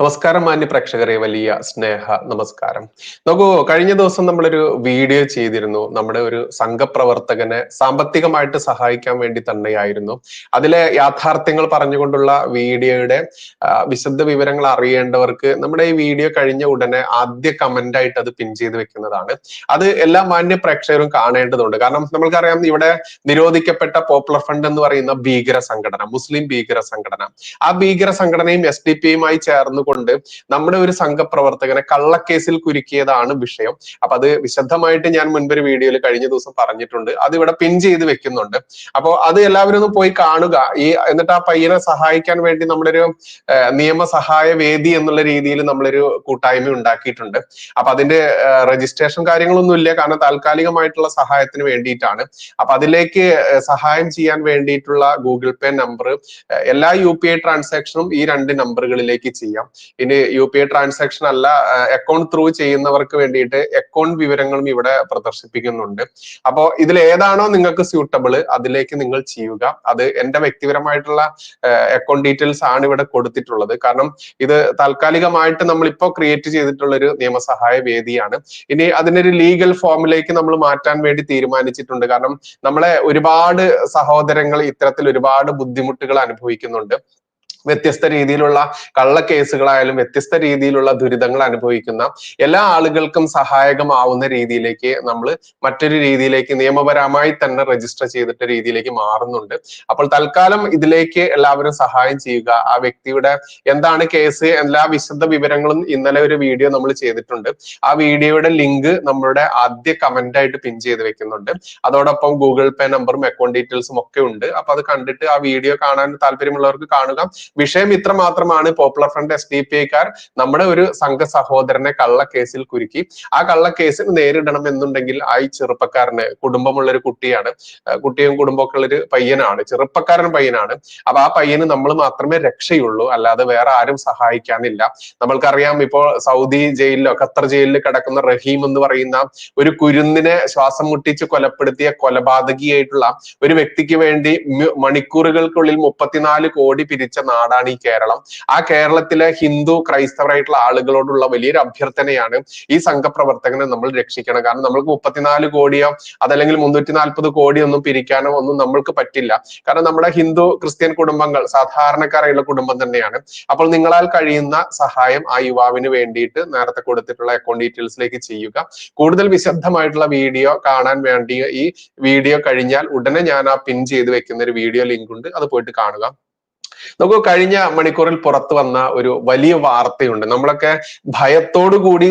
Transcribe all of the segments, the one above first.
നമസ്കാരം മാന്യ പ്രേക്ഷകരെ. വലിയ സ്നേഹ നമസ്കാരം. നോക്കൂ കഴിഞ്ഞ ദിവസം നമ്മളൊരു വീഡിയോ ചെയ്തിരുന്നു. നമ്മുടെ ഒരു സംഘപ്രവർത്തകനെ സാമ്പത്തികമായിട്ട് സഹായിക്കാൻ വേണ്ടി തന്നെയായിരുന്നു. അതിലെ യാഥാർത്ഥ്യങ്ങൾ പറഞ്ഞുകൊണ്ടുള്ള വീഡിയോയുടെ വിശദ വിവരങ്ങൾ അറിയേണ്ടവർക്ക് നമ്മുടെ ഈ വീഡിയോ കഴിഞ്ഞ ഉടനെ ആദ്യ കമന്റ് ആയിട്ട് അത് പിൻ ചെയ്ത് വെക്കുന്നതാണ്. അത് എല്ലാ മാന്യ പ്രേക്ഷകരും കാണേണ്ടതുണ്ട്. കാരണം നമ്മൾക്കറിയാം ഇവിടെ നിരോധിക്കപ്പെട്ട പോപ്പുലർ ഫണ്ട് എന്ന് പറയുന്ന ഭീകര സംഘടന മുസ്ലിം ഭീകര സംഘടന. ആ ഭീകര സംഘടനയും എസ് ഡി പിയുമായി ചേർന്ന് കൊണ്ട് നമ്മുടെ ഒരു സംഘപ്രവർത്തകനെ കള്ളക്കേസിൽ കുരുക്കിയതാണ് വിഷയം. അപ്പൊ അത് വിശദമായിട്ട് ഞാൻ മുൻപൊരു വീഡിയോയിൽ കഴിഞ്ഞ ദിവസം പറഞ്ഞിട്ടുണ്ട്. അത് ഇവിടെ പിൻ ചെയ്ത് വെക്കുന്നുണ്ട്. അപ്പോൾ അത് എല്ലാവരും ഒന്ന് പോയി കാണുക. ഈ എന്നിട്ട് ആ പയ്യനെ സഹായിക്കാൻ വേണ്ടി നമ്മുടെ ഒരു നിയമസഹായ വേദി എന്നുള്ള രീതിയിൽ നമ്മളൊരു കൂട്ടായ്മ ഉണ്ടാക്കിയിട്ടുണ്ട്. അപ്പൊ അതിന്റെ രജിസ്ട്രേഷൻ കാര്യങ്ങളൊന്നും ഇല്ല. കാരണം താൽക്കാലികമായിട്ടുള്ള സഹായത്തിന് വേണ്ടിയിട്ടാണ്. അപ്പൊ അതിലേക്ക് സഹായം ചെയ്യാൻ വേണ്ടിയിട്ടുള്ള ഗൂഗിൾ പേ നമ്പർ എല്ലാ യു പി ഐ ട്രാൻസാക്ഷനും ഈ രണ്ട് നമ്പറുകളിലേക്ക് ചെയ്യാം. ഇനി യു പി ഐ ട്രാൻസാക്ഷൻ അല്ല അക്കൗണ്ട് ത്രൂ ചെയ്യുന്നവർക്ക് വേണ്ടിയിട്ട് അക്കൗണ്ട് വിവരങ്ങളും ഇവിടെ പ്രദർശിപ്പിക്കുന്നുണ്ട്. അപ്പോൾ ഇതിൽ ഏതാണോ നിങ്ങൾക്ക് സ്യൂട്ടബിൾ അതിലേക്ക് നിങ്ങൾ ചെയ്യുക. അത് എന്റെ വ്യക്തിപരമായിട്ടുള്ള അക്കൗണ്ട് ഡീറ്റെയിൽസ് ആണ് ഇവിടെ കൊടുത്തിട്ടുള്ളത്. കാരണം ഇത് താൽക്കാലികമായിട്ട് നമ്മൾ ഇപ്പോൾ ക്രിയേറ്റ് ചെയ്തിട്ടുള്ള ഒരു നിയമസഹായ വേദിയാണ്. ഇനി അതിനൊരു ലീഗൽ ഫോമിലേക്ക് നമ്മൾ മാറ്റാൻ വേണ്ടി തീരുമാനിച്ചിട്ടുണ്ട്. കാരണം നമ്മളെ ഒരുപാട് സഹോദരങ്ങൾ ഇത്തരത്തിൽ ഒരുപാട് ബുദ്ധിമുട്ടുകൾ അനുഭവിക്കുന്നുണ്ട്. വ്യത്യസ്ത രീതിയിലുള്ള കള്ള കേസുകളായാലും വ്യത്യസ്ത രീതിയിലുള്ള ദുരിതങ്ങൾ അനുഭവിക്കുന്ന എല്ലാ ആളുകൾക്കും സഹായകമാവുന്ന രീതിയിലേക്ക് നമ്മൾ മറ്റൊരു രീതിയിലേക്ക് നിയമപരമായി തന്നെ രജിസ്റ്റർ ചെയ്തിട്ട രീതിയിലേക്ക് മാറുന്നുണ്ട്. അപ്പോൾ തൽക്കാലം ഇതിലേക്ക് എല്ലാവരും സഹായം ചെയ്യുക. ആ വ്യക്തിയുടെ എന്താണ് കേസ് എല്ലാ വിശദ വിവരങ്ങളും ഇന്നലെ ഒരു വീഡിയോ നമ്മൾ ചെയ്തിട്ടുണ്ട്. ആ വീഡിയോയുടെ ലിങ്ക് നമ്മളുടെ ആദ്യ കമന്റ് ആയിട്ട് പിൻ ചെയ്ത് വെക്കുന്നുണ്ട്. അതോടൊപ്പം ഗൂഗിൾ പേ നമ്പറും അക്കൗണ്ട് ഡീറ്റെയിൽസും ഒക്കെ ഉണ്ട്. അപ്പൊ അത് കണ്ടിട്ട് ആ വീഡിയോ കാണാൻ താല്പര്യമുള്ളവർക്ക് കാണുക. വിഷയം ഇത്ര മാത്രമാണ് popular front S D P ഐക്കാർ നമ്മുടെ ഒരു സംഘ സഹോദരനെ കള്ളക്കേസിൽ കേസിൽ കുരുക്കി. ആ കള്ള കേസിൽ നേരിടണം എന്നുണ്ടെങ്കിൽ ആ ഈ ചെറുപ്പക്കാരന് കുടുംബമുള്ള ഒരു കുട്ടിയാണ് കുട്ടിയും കുടുംബമൊക്കെ ഉള്ള ഒരു പയ്യനാണ് ചെറുപ്പക്കാരൻ പയ്യനാണ്. അപ്പൊ ആ പയ്യന് നമ്മൾ മാത്രമേ രക്ഷയുള്ളൂ അല്ലാതെ വേറെ ആരും സഹായിക്കാനില്ല. നമ്മൾക്കറിയാം ഇപ്പോൾ സൗദി ജയിലിലോ ഖത്തർ ജയിലിൽ കിടക്കുന്ന റഹീം എന്ന് പറയുന്ന ഒരു കുരുന്നിനെ ശ്വാസം മുട്ടിച്ച് കൊലപ്പെടുത്തിയ കൊലപാതകിയായിട്ടുള്ള ഒരു വ്യക്തിക്ക് വേണ്ടി മണിക്കൂറുകൾക്കുള്ളിൽ മുപ്പത്തിനാല് കോടി പിരിച്ച നാട് നാടാണ് ഈ കേരളം. ആ കേരളത്തിലെ ഹിന്ദു ക്രൈസ്തവരായിട്ടുള്ള ആളുകളോടുള്ള വലിയൊരു അഭ്യർത്ഥനയാണ് ഈ സംഘപ്രവർത്തകനെ നമ്മൾ രക്ഷിക്കണം. കാരണം നമ്മൾക്ക് മുപ്പത്തിനാല് കോടിയോ അതല്ലെങ്കിൽ മുന്നൂറ്റി നാൽപ്പത് കോടിയോ ഒന്നും പിരിക്കാനോ ഒന്നും നമ്മൾക്ക് പറ്റില്ല. കാരണം നമ്മുടെ ഹിന്ദു ക്രിസ്ത്യൻ കുടുംബങ്ങൾ സാധാരണക്കാരായുള്ള കുടുംബം തന്നെയാണ്. അപ്പോൾ നിങ്ങളാൽ കഴിയുന്ന സഹായം ആ യുവാവിന് വേണ്ടിയിട്ട് നേരത്തെ കൊടുത്തിട്ടുള്ള അക്കൗണ്ട് ഡീറ്റെയിൽസിലേക്ക് ചെയ്യുക. കൂടുതൽ വിശദമായിട്ടുള്ള വീഡിയോ കാണാൻ വേണ്ടി ഈ വീഡിയോ കഴിഞ്ഞാൽ ഉടനെ ഞാൻ ആ പിൻ ചെയ്ത് വെക്കുന്ന ഒരു വീഡിയോ ലിങ്ക് ഉണ്ട്. അത് പോയിട്ട് കാണുക. നമുക്ക് കഴിഞ്ഞ മണിക്കൂറിൽ പുറത്തു വന്ന ഒരു വലിയ വാർത്തയുണ്ട്. നമ്മളൊക്കെ ഭയത്തോടു കൂടി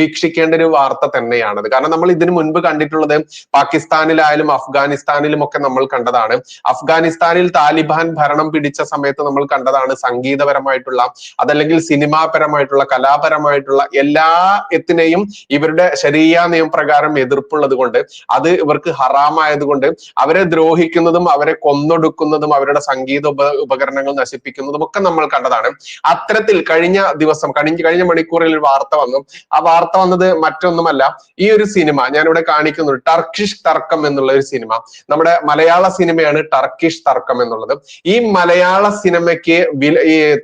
വീക്ഷിക്കേണ്ട ഒരു വാർത്ത തന്നെയാണത് കാരണം നമ്മൾ ഇതിനു മുൻപ് കണ്ടിട്ടുള്ളത് പാകിസ്ഥാനിലായാലും അഫ്ഗാനിസ്ഥാനിലും ഒക്കെ നമ്മൾ കണ്ടതാണ്. അഫ്ഗാനിസ്ഥാനിൽ താലിബാൻ ഭരണം പിടിച്ച സമയത്ത് നമ്മൾ കണ്ടതാണ് സംഗീതപരമായിട്ടുള്ള അതല്ലെങ്കിൽ സിനിമാപരമായിട്ടുള്ള കലാപരമായിട്ടുള്ള എല്ലാ എത്തിനെയും ഇവരുടെ ശരീര നിയമപ്രകാരം എതിർപ്പുള്ളത് കൊണ്ട് അത് ഇവർക്ക് ഹറാമായത് കൊണ്ട് അവരെ ദ്രോഹിക്കുന്നതും അവരെ കൊന്നൊടുക്കുന്നതും അവരുടെ സംഗീത ഉപ ഉപകരണങ്ങൾ നശിപ്പിക്കുന്നതും ഒക്കെ നമ്മൾ കണ്ടതാണ്. അത്തരത്തിൽ കഴിഞ്ഞ ദിവസം കഴിഞ്ഞ കഴിഞ്ഞ മണിക്കൂറിൽ ഒരു വാർത്ത വന്നു. ആ വാർത്ത വന്നത് മറ്റൊന്നുമല്ല. ഈ ഒരു സിനിമ ഞാനിവിടെ കാണിക്കുന്നു. ടർക്കിഷ് തർക്കം എന്നുള്ള ഒരു സിനിമ. നമ്മുടെ മലയാള സിനിമയാണ് ടർക്കിഷ് തർക്കം എന്നുള്ളത്. ഈ മലയാള സിനിമയ്ക്ക്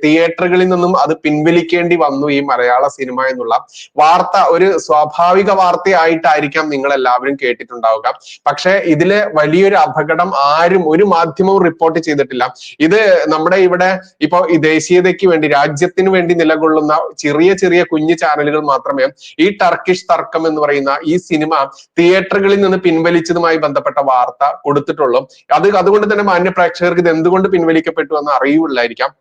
തിയേറ്ററുകളിൽ നിന്നും അത് പിൻവലിക്കേണ്ടി വന്നു ഈ മലയാള സിനിമ എന്നുള്ള വാർത്ത. ഒരു സ്വാഭാവിക വാർത്തയായിട്ടായിരിക്കാം നിങ്ങൾ എല്ലാവരും കേട്ടിട്ടുണ്ടാവുക. പക്ഷേ ഇതിലെ വലിയൊരു അപകടം ആരും ഒരു മാധ്യമവും റിപ്പോർട്ട് ചെയ്തിട്ടില്ല. ഇത് നമ്മുടെ ഇവിടെ ഇപ്പൊ ഈ ദേശീയതയ്ക്ക് വേണ്ടി രാജ്യത്തിന് വേണ്ടി നിലകൊള്ളുന്ന ചെറിയ ചെറിയ കുഞ്ഞു ചാനലുകൾ മാത്രമേ ഈ ടർക്കിഷ് തർക്കം എന്ന് പറയുന്ന ഈ സിനിമ തിയേറ്ററുകളിൽ നിന്ന് പിൻവലിച്ചതുമായി ബന്ധപ്പെട്ട വാർത്ത കൊടുത്തിട്ടുള്ളൂ. അത് അതുകൊണ്ട് തന്നെ മാന്യ പ്രേക്ഷകർക്ക് ഇത് എന്തുകൊണ്ട് പിൻവലിക്കപ്പെട്ടു എന്ന് അറിയില്ലായിരിക്കാം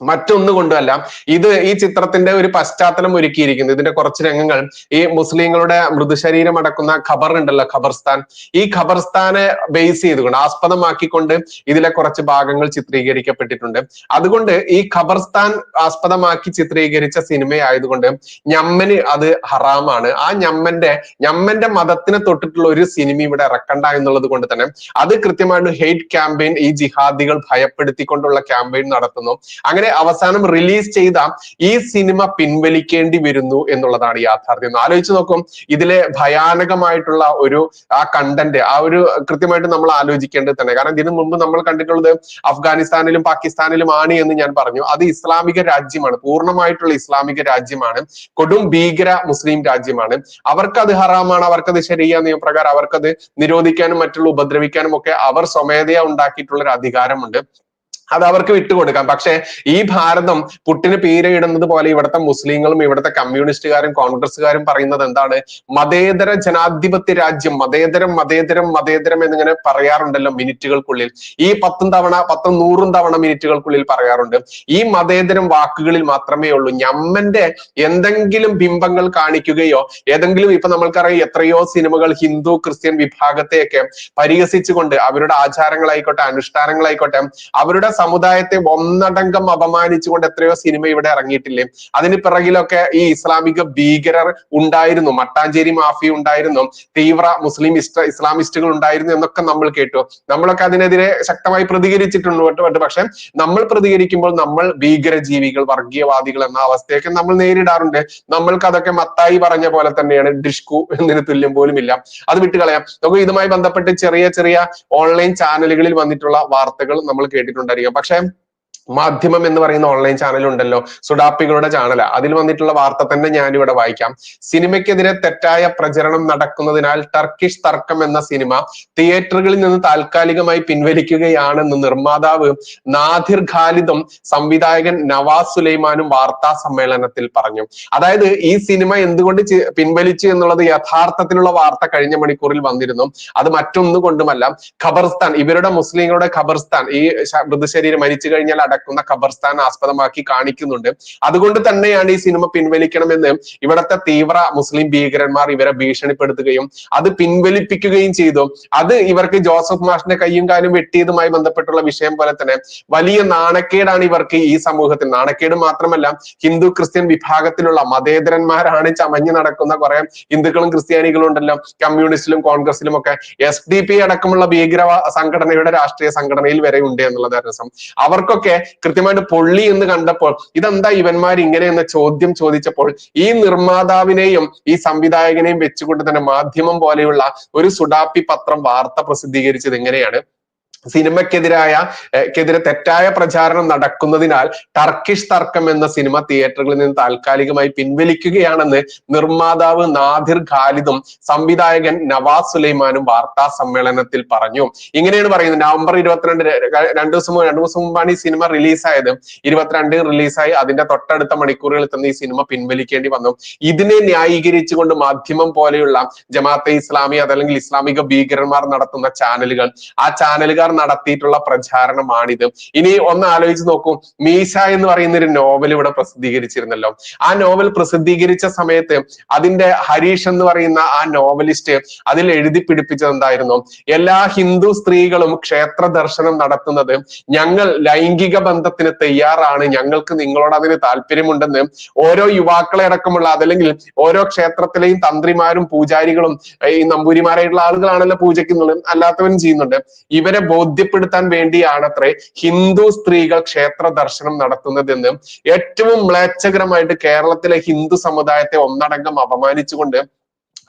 മറ്റൊന്നു കൊണ്ടുമല്ല ഇത് ഈ ചിത്രത്തിന്റെ ഒരു പശ്ചാത്തലം ഒരുക്കിയിരിക്കുന്നു. ഇതിന്റെ കുറച്ച് രംഗങ്ങൾ. ഈ മുസ്ലിങ്ങളുടെ മൃദുശരീരം അടക്കുന്ന ഖബർ ഉണ്ടല്ലോ ഖബർസ്ഥാൻ. ഈ ഖബർസ്ഥാനെ ബേസ് ചെയ്തുകൊണ്ട് ആസ്പദമാക്കിക്കൊണ്ട് ഇതിലെ കുറച്ച് ഭാഗങ്ങൾ ചിത്രീകരിക്കപ്പെട്ടിട്ടുണ്ട്. അതുകൊണ്ട് ഈ ഖബർസ്ഥാൻ ആസ്പദമാക്കി ചിത്രീകരിച്ച സിനിമയായതുകൊണ്ട് ഞമ്മന് അത് ഹറാമാണ്. ആ ഞമ്മന്റെ ഞമ്മന്റെ മതത്തിനെ തൊട്ടിട്ടുള്ള ഒരു സിനിമ ഇവിടെ ഇറക്കണ്ട എന്നുള്ളത് കൊണ്ട് തന്നെ അത് കൃത്യമായിട്ട് ഹെയ്റ്റ് ക്യാമ്പയിൻ ഈ ജിഹാദികൾ ഭയപ്പെടുത്തിക്കൊണ്ടുള്ള ക്യാമ്പയിൻ നടത്തുന്നു. അങ്ങനെ ഇതിലെ അവസാനം റിലീസ് ചെയ്ത ഈ സിനിമ പിൻവലിക്കേണ്ടി വരുന്നു എന്നുള്ളതാണ് യാഥാർത്ഥ്യം. ആലോചിച്ച് നോക്കും ഇതിലെ ഭയാനകമായിട്ടുള്ള ഒരു ആ കണ്ടന്റ് ആ ഒരു കൃത്യമായിട്ട് നമ്മൾ ആലോചിക്കേണ്ടത് തന്നെ. കാരണം ഇതിനു മുമ്പ് നമ്മൾ കണ്ടിട്ടുള്ളത് അഫ്ഗാനിസ്ഥാനിലും പാകിസ്ഥാനിലും ആണ് എന്ന് ഞാൻ പറഞ്ഞു. അത് ഇസ്ലാമിക രാജ്യമാണ് പൂർണമായിട്ടുള്ള ഇസ്ലാമിക രാജ്യമാണ് കൊടും ഭീകര മുസ്ലിം രാജ്യമാണ്. അവർക്കത് ഹറാമാണ് അവർക്കത് ശരിയ നിയമപ്രകാരം അവർക്കത് നിരോധിക്കാനും മറ്റുള്ള ഉപദ്രവിക്കാനും ഒക്കെ അവർ സ്വമേധയാ ഉണ്ടാക്കിയിട്ടുള്ള ഒരു അധികാരമുണ്ട്. അത് അവർക്ക് വിട്ടുകൊടുക്കാം. പക്ഷെ ഈ ഭാരതം പുട്ടിന് പേരിടുന്നത് പോലെ ഇവിടുത്തെ മുസ്ലിങ്ങളും ഇവിടുത്തെ കമ്മ്യൂണിസ്റ്റുകാരും കോൺഗ്രസ്സുകാരും പറയുന്നത് എന്താണ്? മതേതര ജനാധിപത്യ രാജ്യം മതേതരം മതേതരം മതേതരം എന്നിങ്ങനെ പറയാറുണ്ടല്ലോ മിനിറ്റുകൾക്കുള്ളിൽ. ഈ പത്തും തവണ പത്തും നൂറും തവണ മിനിറ്റുകൾക്കുള്ളിൽ പറയാറുണ്ട്. ഈ മതേതരം വാക്കുകളിൽ മാത്രമേ ഉള്ളൂ. ഞമ്മന്റെ എന്തെങ്കിലും ബിംബങ്ങൾ കാണിക്കുകയോ ഏതെങ്കിലും ഇപ്പൊ നമ്മൾക്കറിയാം എത്രയോ സിനിമകൾ ഹിന്ദു ക്രിസ്ത്യൻ വിഭാഗത്തെയൊക്കെ പരിഹസിച്ചുകൊണ്ട് അവരുടെ ആചാരങ്ങളായിക്കോട്ടെ അനുഷ്ഠാനങ്ങളായിക്കോട്ടെ അവരുടെ സമുദായത്തെ ഒന്നടങ്കം അപമാനിച്ചുകൊണ്ട് എത്രയോ സിനിമ ഇവിടെ ഇറങ്ങിയിട്ടില്ലേ? അതിന് പിറകിലൊക്കെ ഈ ഇസ്ലാമിക ഭീകരർ ഉണ്ടായിരുന്നു. മട്ടാഞ്ചേരി മാഫിയ ഉണ്ടായിരുന്നു. തീവ്ര മുസ്ലിം ഇഷ്ട ഇസ്ലാമിസ്റ്റുകൾ ഉണ്ടായിരുന്നു എന്നൊക്കെ നമ്മൾ കേട്ടു. നമ്മളൊക്കെ അതിനെതിരെ ശക്തമായി പ്രതികരിച്ചിട്ടുണ്ട് പക്ഷെ നമ്മൾ പ്രതികരിക്കുമ്പോൾ നമ്മൾ ഭീകരജീവികൾ വർഗീയവാദികൾ എന്ന അവസ്ഥയൊക്കെ നമ്മൾ നേരിടാറുണ്ട്. നമ്മൾക്ക് അതൊക്കെ മത്തായി പറഞ്ഞ പോലെ തന്നെയാണ്. ഡിഷ്കു എന്നതിന് തുല്യം പോലും ഇല്ല. അത് വിട്ടുകളയാം. നമുക്ക് ഇതുമായി ബന്ധപ്പെട്ട് ചെറിയ ചെറിയ ഓൺലൈൻ ചാനലുകളിൽ വന്നിട്ടുള്ള വാർത്തകൾ നമ്മൾ കേട്ടിട്ടുണ്ടായിരിക്കും. പക്ഷെ മാധ്യമം എന്ന് പറയുന്ന ഓൺലൈൻ ചാനൽ ഉണ്ടല്ലോ. സുഡാപ്പികളുടെ ചാനൽ അതിൽ വന്നിട്ടുള്ള വാർത്ത തന്നെ ഞാൻ ഇവിടെ വായിക്കാം. സിനിമയ്ക്കെതിരെ തെറ്റായ പ്രചരണം നടക്കുന്നതിനാൽ ടർക്കിഷ് തർക്കം എന്ന സിനിമ തിയേറ്ററുകളിൽ നിന്ന് താൽക്കാലികമായി പിൻവലിക്കുകയാണെന്ന് നിർമ്മാതാവ് നാദിർ ഖാലിദും സംവിധായകൻ നവാസ് സുലൈമാനും വാർത്താ സമ്മേളനത്തിൽ പറഞ്ഞു. അതായത് ഈ സിനിമ എന്തുകൊണ്ട് പിൻവലിച്ചു എന്നുള്ളത് യഥാർത്ഥത്തിലുള്ള വാർത്ത കഴിഞ്ഞ മണിക്കൂറിൽ വന്നിരുന്നു. അത് മറ്റൊന്നുകൊണ്ടുമല്ല ഖബർസ്ഥാൻ ഇവരുടെ മുസ്ലിങ്ങളുടെ ഖബർസ്ഥാൻ ഈ മൃതശരീരം മരിച്ചു കഴിഞ്ഞാൽ നടക്കുന്ന ഖബർസ്ഥാൻ ആസ്പദമാക്കി കാണിക്കുന്നുണ്ട്. അതുകൊണ്ട് തന്നെയാണ് ഈ സിനിമ പിൻവലിക്കണമെന്ന് ഇവിടത്തെ തീവ്ര മുസ്ലിം ഭീകരന്മാർ ഇവരെ ഭീഷണിപ്പെടുത്തുകയും അത് പിൻവലിപ്പിക്കുകയും ചെയ്തു. അത് ഇവർക്ക് ജോസഫ് മാഷിന്റെ കയ്യും കാലും വെട്ടിയതുമായി ബന്ധപ്പെട്ടുള്ള വിഷയം പോലെ തന്നെ വലിയ നാണക്കേടാണ് ഇവർക്ക് ഈ സമൂഹത്തിൽ. നാണക്കേട് മാത്രമല്ല ഹിന്ദു ക്രിസ്ത്യൻ വിഭാഗത്തിലുള്ള മതേതരന്മാരാണ് ചമഞ്ഞു നടക്കുന്ന കുറെ ഹിന്ദുക്കളും ക്രിസ്ത്യാനികളും ഉണ്ടല്ലോ. കമ്മ്യൂണിസ്റ്റിലും കോൺഗ്രസിലും ഒക്കെ എസ് ഡി പി അടക്കമുള്ള ഭീകര സംഘടനയുടെ രാഷ്ട്രീയ സംഘടനയിൽ വരെ ഉണ്ട് എന്നുള്ളത് രസം അവർക്കൊക്കെ കൃത്യമായിട്ട് പൊള്ളി എന്ന് കണ്ടപ്പോൾ ഇതെന്താ ഇവന്മാർ ഇങ്ങനെ എന്ന ചോദ്യം ചോദിച്ചപ്പോൾ ഈ നിർമ്മാതാവിനെയും ഈ സംവിധായകനെയും വെച്ചുകൊണ്ട് തന്നെ മാധ്യമം പോലെയുള്ള ഒരു സുഡാപ്പി പത്രം വാർത്ത പ്രസിദ്ധീകരിച്ചത് എങ്ങനെയാണ്? സിനിമയ്ക്കെതിരായ ക്കെതിരെ തെറ്റായ പ്രചാരണം നടക്കുന്നതിനാൽ ടർക്കിഷ് തർക്കം എന്ന സിനിമ തിയേറ്ററുകളിൽ നിന്ന് താൽക്കാലികമായി പിൻവലിക്കുകയാണെന്ന് നിർമ്മാതാവ് നാദിർ ഖാലിദും സംവിധായകൻ നവാസ് സുലൈമാനും വാർത്താ സമ്മേളനത്തിൽ പറഞ്ഞു. ഇങ്ങനെയാണ് പറയുന്നത്. നവംബർ ഇരുപത്തിരണ്ട് രണ്ടു ദിവസം രണ്ടു ദിവസം മുമ്പാണ് ഈ സിനിമ റിലീസായത്. ഇരുപത്തിരണ്ട് റിലീസായി. അതിന്റെ തൊട്ടടുത്ത മണിക്കൂറുകളിൽ തന്നെ ഈ സിനിമ പിൻവലിക്കേണ്ടി വന്നു. ഇതിനെ ന്യായീകരിച്ചുകൊണ്ട് മാധ്യമം പോലെയുള്ള ജമാഅത്തെ ഇസ്ലാമി അതല്ലെങ്കിൽ ഇസ്ലാമിക ഭീകരന്മാർ നടത്തുന്ന ചാനലുകൾ ആ ചാനലുകാർ നടത്തിയിട്ടുള്ള പ്രചാരണമാണിത്. ഇനി ഒന്ന് ആലോചിച്ച് നോക്കൂ. മീശ എന്ന് പറയുന്ന ഒരു നോവൽ ഇവിടെ പ്രസിദ്ധീകരിച്ചിരുന്നല്ലോ. ആ നോവൽ പ്രസിദ്ധീകരിച്ച സമയത്ത് അതിന്റെ ഹരീഷ് എന്ന് പറയുന്ന ആ നോവലിസ്റ്റ് അതിൽ എഴുതി പിടിപ്പിച്ചത് എന്തായിരുന്നു? എല്ലാ ഹിന്ദു സ്ത്രീകളും ക്ഷേത്ര ദർശനം നടത്തുന്നത് ഞങ്ങൾ ലൈംഗിക ബന്ധത്തിന് തയ്യാറാണ്. ഞങ്ങൾക്ക് നിങ്ങളോട് അതിന് താല്പര്യമുണ്ടെന്ന് ഓരോ യുവാക്കളെ അടക്കമുള്ള അതല്ലെങ്കിൽ ഓരോ ക്ഷേത്രത്തിലെയും തന്ത്രിമാരും പൂജാരികളും ഈ നമ്പൂരിമാരായിട്ടുള്ള ആളുകളാണല്ലോ പൂജയ്ക്കുന്നുള്ളത് അല്ലാത്തവരും ചെയ്യുന്നുണ്ട്. ഇവരെ ബോധ്യപ്പെടുത്താൻ വേണ്ടിയാണത്രേ ഹിന്ദു സ്ത്രീകൾ ക്ഷേത്ര ദർശനം നടത്തുന്നതെന്ന് ഏറ്റവും മ്ലേച്ഛകരമായിട്ട് കേരളത്തിലെ ഹിന്ദു സമുദായത്തെ ഒന്നടങ്കം അപമാനിച്ചുകൊണ്ട്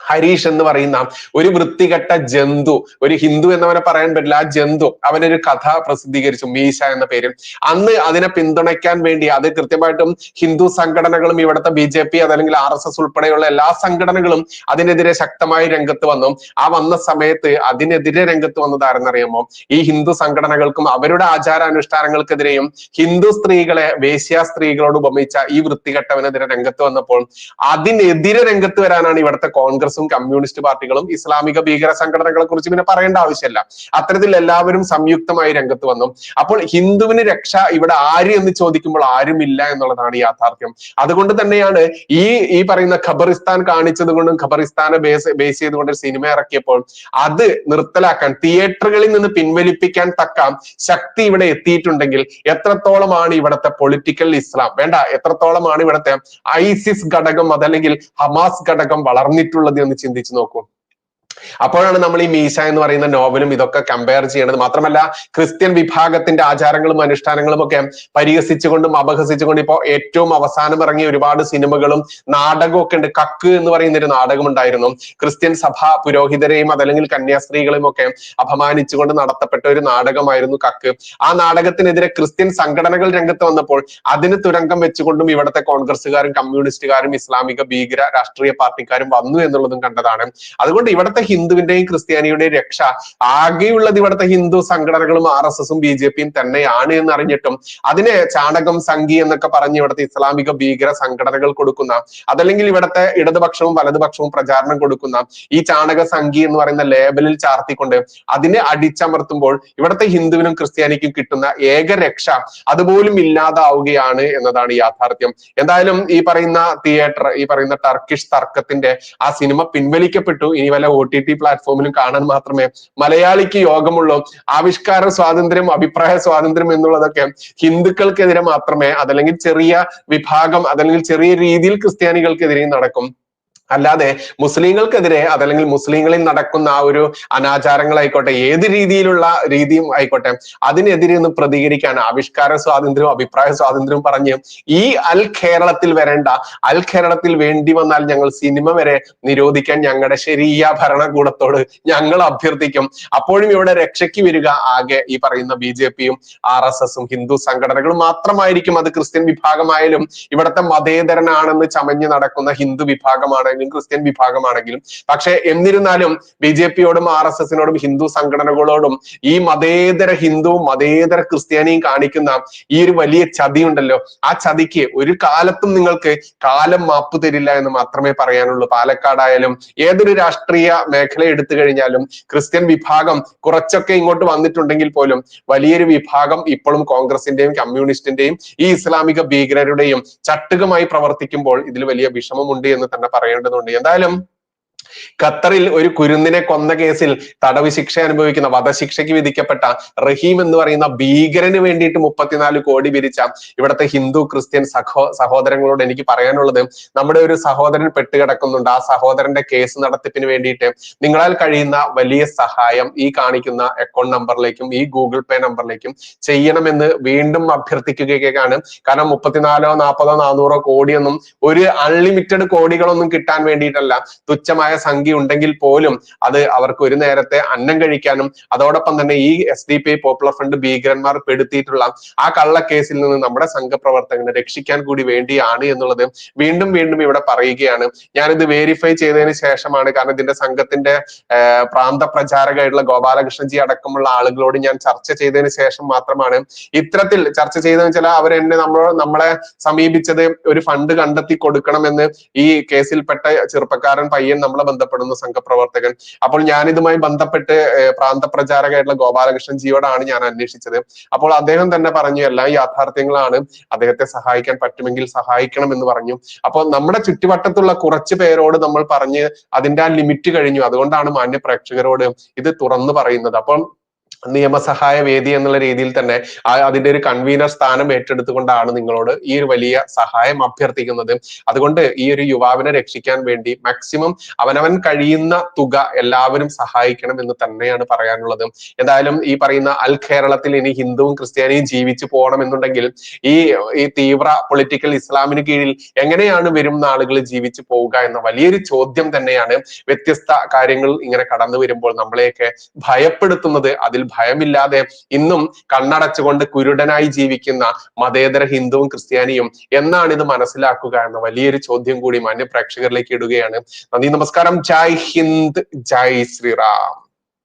ഹരീഷ് എന്ന് പറയുന്ന ഒരു വൃത്തികെട്ട ജന്തു ഒരു ഹിന്ദു എന്നവനെ പറയാൻ പറ്റില്ല ആ ജന്തു അവനൊരു കഥ പ്രസിദ്ധീകരിച്ചു മീശ എന്ന പേരിൽ. അന്ന് അതിനെ പിന്തുണയ്ക്കാൻ വേണ്ടി അത് കൃത്യമായിട്ടും ഹിന്ദു സംഘടനകളും ഇവിടുത്തെ ബി ജെ പി അതല്ലെങ്കിൽ ആർ എസ് എസ് ഉൾപ്പെടെയുള്ള എല്ലാ സംഘടനകളും അതിനെതിരെ ശക്തമായി രംഗത്ത് വന്നു. ആ വന്ന സമയത്ത് അതിനെതിരെ രംഗത്ത് വന്നത് ആരെന്നറിയാമോ ഈ ഹിന്ദു സംഘടനകൾക്കും അവരുടെ ആചാരാനുഷ്ഠാനങ്ങൾക്കെതിരെയും ഹിന്ദു സ്ത്രീകളെ വേശ്യ സ്ത്രീകളോട് ഉപമിച്ച ഈ വൃത്തികെട്ടവനെതിരെ രംഗത്ത് വന്നപ്പോൾ അതിനെതിരെ രംഗത്ത് വരാനാണ് ഇവിടുത്തെ കോൺഗ്രസും കമ്മ്യൂണിസ്റ്റ് പാർട്ടികളും ഇസ്ലാമിക ഭീകര സംഘടനകളെ കുറിച്ച് പിന്നെ പറയേണ്ട ആവശ്യമില്ല. അത്തരത്തിൽ എല്ലാവരും സംയുക്തമായി രംഗത്ത് വന്നു. അപ്പോൾ ഹിന്ദുവിന് രക്ഷ ഇവിടെ ആര് എന്ന് ചോദിക്കുമ്പോൾ ആരുമില്ല എന്നുള്ളതാണ് യാഥാർത്ഥ്യം. അതുകൊണ്ട് തന്നെയാണ് ഈ ഈ പറയുന്ന ഖബറിസ്ഥാൻ കാണിച്ചത് കൊണ്ടും ഖബറിസ്ഥാനെ ബേസ് ബേസ് ചെയ്തുകൊണ്ട് സിനിമ ഇറക്കിയപ്പോൾ അത് നിർത്തലാക്കാൻ തിയേറ്ററുകളിൽ നിന്ന് പിൻവലിപ്പിക്കാൻ തക്ക ശക്തി ഇവിടെ എത്തിയിട്ടുണ്ടെങ്കിൽ എത്രത്തോളമാണ് ഇവിടുത്തെ പൊളിറ്റിക്കൽ ഇസ്ലാം? വേണ്ട എത്രത്തോളമാണ് ഇവിടുത്തെ ഐസിസ് ഘടകം അതല്ലെങ്കിൽ ഹമാസ് ഘടകം വളർന്നിട്ടുള്ളത് എന്ന് ചിന്തിച്ചു നോക്കൂ. അപ്പോഴാണ് നമ്മൾ ഈ മീശ എന്ന് പറയുന്ന നോവലും ഇതൊക്കെ കമ്പയർ ചെയ്യേണ്ടത് മാത്രമല്ല ക്രിസ്ത്യൻ വിഭാഗത്തിന്റെ ആചാരങ്ങളും അനുഷ്ഠാനങ്ങളും ഒക്കെ പരിഹസിച്ചുകൊണ്ടും അപഹസിച്ചുകൊണ്ടും ഇപ്പോൾ ഏറ്റവും അവസാനം ഇറങ്ങിയ ഒരുപാട് സിനിമകളും നാടകവും ഒക്കെ ഉണ്ട്. കക്ക് എന്ന് പറയുന്ന ഒരു നാടകം ഉണ്ടായിരുന്നു. ക്രിസ്ത്യൻ സഭ പുരോഹിതരെയും അതല്ലെങ്കിൽ കന്യാസ്ത്രീകളെയും ഒക്കെ അപമാനിച്ചുകൊണ്ട് നടത്തപ്പെട്ട ഒരു നാടകമായിരുന്നു കക്ക്. ആ നാടകത്തിനെതിരെ ക്രിസ്ത്യൻ സംഘടനകൾ രംഗത്ത് വന്നപ്പോൾ അതിന് തുരങ്കം വെച്ചുകൊണ്ടും ഇവിടുത്തെ കോൺഗ്രസ്സുകാരും കമ്മ്യൂണിസ്റ്റുകാരും ഇസ്ലാമിക ഭീകര രാഷ്ട്രീയ പാർട്ടിക്കാരും വന്നു എന്നുള്ളതും കണ്ടതാണ്. അതുകൊണ്ട് ഇവിടുത്തെ ഹിന്ദുവിന്റെയും ക്രിസ്ത്യാനിയുടെയും രക്ഷ. ആകെയുള്ളത് ഇവിടുത്തെ ഹിന്ദു സംഘടനകളും ആർ എസ് എസും ബി ജെ പിയും തന്നെയാണ് എന്ന് അറിഞ്ഞിട്ടും അതിനെ ചാണകം സംഘി എന്നൊക്കെ പറഞ്ഞ് ഇവിടുത്തെ ഇസ്ലാമിക ഭീകര സംഘടനകൾ കൊടുക്കുന്ന അതല്ലെങ്കിൽ ഇവിടുത്തെ ഇടതുപക്ഷവും വലതുപക്ഷവും പ്രചാരണം കൊടുക്കുന്ന ഈ ചാണക സംഘി എന്ന് പറയുന്ന ലേബലിൽ ചാർത്തിക്കൊണ്ട് അതിനെ അടിച്ചമർത്തുമ്പോൾ ഇവിടുത്തെ ഹിന്ദുവിനും ക്രിസ്ത്യാനിക്കും കിട്ടുന്ന ഏക രക്ഷ അതുപോലും ഇല്ലാതാവുകയാണ് എന്നതാണ് യാഥാർത്ഥ്യം. എന്തായാലും ഈ പറയുന്ന തിയേറ്റർ ഈ പറയുന്ന ടർക്കിഷ് തർക്കത്തിന്റെ ആ സിനിമ പിൻവലിക്കപ്പെട്ടു. ഇനി വല്ല ഒ ടി ടി പ്ലാറ്റ്ഫോമിലും കാണാൻ മാത്രമേ മലയാളിക്ക് യോഗമുള്ളൂ. ആവിഷ്കാര സ്വാതന്ത്ര്യം അഭിപ്രായ സ്വാതന്ത്ര്യം എന്നുള്ളതൊക്കെ ഹിന്ദുക്കൾക്കെതിരെ മാത്രമേ അതല്ലെങ്കിൽ ചെറിയ വിഭാഗം അതല്ലെങ്കിൽ ചെറിയ രീതിയിൽ ക്രിസ്ത്യാനികൾക്കെതിരെയും നടക്കും. അല്ലാതെ മുസ്ലിങ്ങൾക്കെതിരെ അതല്ലെങ്കിൽ മുസ്ലിങ്ങളിൽ നടക്കുന്ന ആ ഒരു അനാചാരങ്ങളായിക്കോട്ടെ ഏത് രീതിയിലുള്ള രീതിയും ആയിക്കോട്ടെ അതിനെതിരെ ഒന്ന് പ്രതികരിക്കാൻ ആവിഷ്കാര സ്വാതന്ത്ര്യവും അഭിപ്രായ സ്വാതന്ത്ര്യവും പറഞ്ഞ് ഈ അൽ കേരളത്തിൽ വരേണ്ട അൽ കേരളത്തിൽ വേണ്ടി വന്നാൽ ഞങ്ങൾ സിനിമ വരെ നിരോധിക്കാൻ ഞങ്ങളുടെ ശരിയ ഭരണകൂടത്തോട് ഞങ്ങൾ അഭ്യർത്ഥിക്കും. അപ്പോഴും ഇവിടെ രക്ഷയ്ക്ക് വരിക ആകെ ഈ പറയുന്ന ബി ജെ പിയും ആർ എസ് എസും ഹിന്ദു സംഘടനകളും മാത്രമായിരിക്കും അത് ക്രിസ്ത്യൻ വിഭാഗമായാലും ഇവിടുത്തെ മതേതരനാണെന്ന് ചമഞ്ഞ് നടക്കുന്ന ഹിന്ദു വിഭാഗമാണെങ്കിലും ക്രിസ്ത്യൻ വിഭാഗമാണെങ്കിലും. പക്ഷെ എന്നിരുന്നാലും ബി ജെ പിയോടും ആർ എസ് എസിനോടും ഹിന്ദു സംഘടനകളോടും ഈ മതേതര ഹിന്ദുവും മതേതര ക്രിസ്ത്യാനിയും കാണിക്കുന്ന ഈ ഒരു വലിയ ചതി ഉണ്ടല്ലോ ആ ചതിക്ക് ഒരു കാലത്തും നിങ്ങൾക്ക് കാലം മാപ്പ് തരില്ല എന്ന് മാത്രമേ പറയാനുള്ളൂ. പാലക്കാടായാലും ഏതൊരു രാഷ്ട്രീയ മേഖല എടുത്തു കഴിഞ്ഞാലും ക്രിസ്ത്യൻ വിഭാഗം കുറച്ചൊക്കെ ഇങ്ങോട്ട് വന്നിട്ടുണ്ടെങ്കിൽ പോലും വലിയൊരു വിഭാഗം ഇപ്പോഴും കോൺഗ്രസിന്റെയും കമ്മ്യൂണിസ്റ്റിന്റെയും ഈ ഇസ്ലാമിക ഭീകരരുടെയും ചട്ടുകമായി പ്രവർത്തിക്കുമ്പോൾ ഇതിൽ വലിയ വിഷമമുണ്ട് എന്ന് തന്നെ പറയേണ്ടതുണ്ട് എന്തായാലും ഖത്തറിൽ ഒരു കുരുന്നിനെ കൊന്ന കേസിൽ തടവ് ശിക്ഷ അനുഭവിക്കുന്ന വധശിക്ഷയ്ക്ക് വിധിക്കപ്പെട്ട റഹീം എന്ന് പറയുന്ന ഭീകരന് വേണ്ടിയിട്ട് മുപ്പത്തിനാല് കോടി പിരിച്ച ഇവിടുത്തെ ഹിന്ദു ക്രിസ്ത്യൻ സഹോ സഹോദരങ്ങളോട് എനിക്ക് പറയാനുള്ളത് നമ്മുടെ ഒരു സഹോദരൻ പെട്ടുകിടക്കുന്നുണ്ട്. ആ സഹോദരന്റെ കേസ് നടത്തിപ്പിന് വേണ്ടിയിട്ട് നിങ്ങളാൽ കഴിയുന്ന വലിയ സഹായം ഈ കാണിക്കുന്ന അക്കൗണ്ട് നമ്പറിലേക്കും ഈ ഗൂഗിൾ പേ നമ്പറിലേക്കും ചെയ്യണമെന്ന് വീണ്ടും അഭ്യർത്ഥിക്കുകയാണ്. കാരണം മുപ്പത്തിനാലോ നാൽപ്പതോ നാനൂറോ കോടിയൊന്നും ഒരു അൺലിമിറ്റഡ് കോടികളൊന്നും കിട്ടാൻ വേണ്ടിയിട്ടല്ല. തുച്ഛമായ സംഖ്യ ഉണ്ടെങ്കിൽ പോലും അത് അവർക്ക് ഒരു നേരത്തെ അന്നം കഴിക്കാനും അതോടൊപ്പം തന്നെ ഈ S D P popular front ഭീകരന്മാർ പെടുത്തിയിട്ടുള്ള ആ കള്ളക്കേസിൽ നിന്ന് നമ്മുടെ സംഘപ്രവർത്തകനെ രക്ഷിക്കാൻ കൂടി വേണ്ടിയാണ് എന്നുള്ളത് വീണ്ടും വീണ്ടും ഇവിടെ പറയുകയാണ്. ഞാനിത് വെരിഫൈ ചെയ്തതിന് ശേഷമാണ് കാരണം ഇതിന്റെ സംഘത്തിന്റെ പ്രാന്ത പ്രചാരകമായിട്ടുള്ള ഗോപാലകൃഷ്ണൻജി അടക്കമുള്ള ആളുകളോട് ഞാൻ ചർച്ച ചെയ്തതിന് ശേഷം മാത്രമാണ് ഇത്തരത്തിൽ ചർച്ച ചെയ്തതെന്ന് വെച്ചാൽ അവർ എന്നെ നമ്മൾ നമ്മളെ സമീപിച്ചത് ഒരു ഫണ്ട് കണ്ടെത്തി കൊടുക്കണമെന്ന് ഈ കേസിൽപ്പെട്ട ചെറുപ്പക്കാരൻ പയ്യൻ നമ്മളെ ബന്ധപ്പെടുന്ന സംഘപ്രവർത്തകൻ. അപ്പോൾ ഞാൻ ഇതുമായി ബന്ധപ്പെട്ട് പ്രാന്തപ്രചാരകമായിട്ടുള്ള ഗോപാലകൃഷ്ണൻ ജിയോടാണ് ഞാൻ അന്വേഷിച്ചത്. അപ്പോൾ അദ്ദേഹം തന്നെ പറഞ്ഞു എല്ലാ യാഥാർത്ഥ്യങ്ങളാണ്. അദ്ദേഹത്തെ സഹായിക്കാൻ പറ്റുമെങ്കിൽ സഹായിക്കണം എന്ന് പറഞ്ഞു. അപ്പോൾ നമ്മുടെ ചുറ്റുവട്ടത്തുള്ള കുറച്ച് പേരോട് നമ്മൾ പറഞ്ഞ് അതിന്റെ ആ ലിമിറ്റ് കഴിഞ്ഞു. അതുകൊണ്ടാണ് മാന്യ പ്രേക്ഷകരോട് ഇത് തുറന്നു പറയുന്നത്. അപ്പം നിയമസഹായ വേദി എന്നുള്ള രീതിയിൽ തന്നെ അതിന്റെ ഒരു കൺവീനർ സ്ഥാനം ഏറ്റെടുത്തുകൊണ്ടാണ് നിങ്ങളോട് ഈ ഒരു വലിയ സഹായം അഭ്യർത്ഥിക്കുന്നത്. അതുകൊണ്ട് ഈ ഒരു യുവാവിനെ രക്ഷിക്കാൻ വേണ്ടി മാക്സിമം അവനവൻ കഴിയുന്ന തുക എല്ലാവരും സഹായിക്കണം എന്ന് തന്നെയാണ് പറയാനുള്ളത്. എന്തായാലും ഈ പറയുന്ന അൽ കേരളത്തിൽ ഇനി ഹിന്ദുവും ക്രിസ്ത്യാനിയും ജീവിച്ചു പോകണം എന്നുണ്ടെങ്കിൽ ഈ ഈ തീവ്ര പൊളിറ്റിക്കൽ ഇസ്ലാമിന് കീഴിൽ എങ്ങനെയാണ് വരും നാളുകൾ ജീവിച്ചു പോവുക എന്ന വലിയൊരു ചോദ്യം തന്നെയാണ് വ്യത്യസ്ത കാര്യങ്ങൾ ഇങ്ങനെ കടന്നു വരുമ്പോൾ നമ്മളെയൊക്കെ ഭയപ്പെടുത്തുന്നത്. അതിൽ ഭയമില്ലാതെ ഇന്നും കണ്ണടച്ചുകൊണ്ട് കുരുടനായി ജീവിക്കുന്ന മതേതര ഹിന്ദുവും ക്രിസ്ത്യാനിയും എന്നാണ് ഇത് മനസ്സിലാക്കുക എന്ന വലിയൊരു ചോദ്യം കൂടി മാന്യ പ്രേക്ഷകരിലേക്ക് ഇടുകയാണ്. നന്ദി നമസ്കാരം. ജയ് ഹിന്ദ് ജയ് ശ്രീറാം.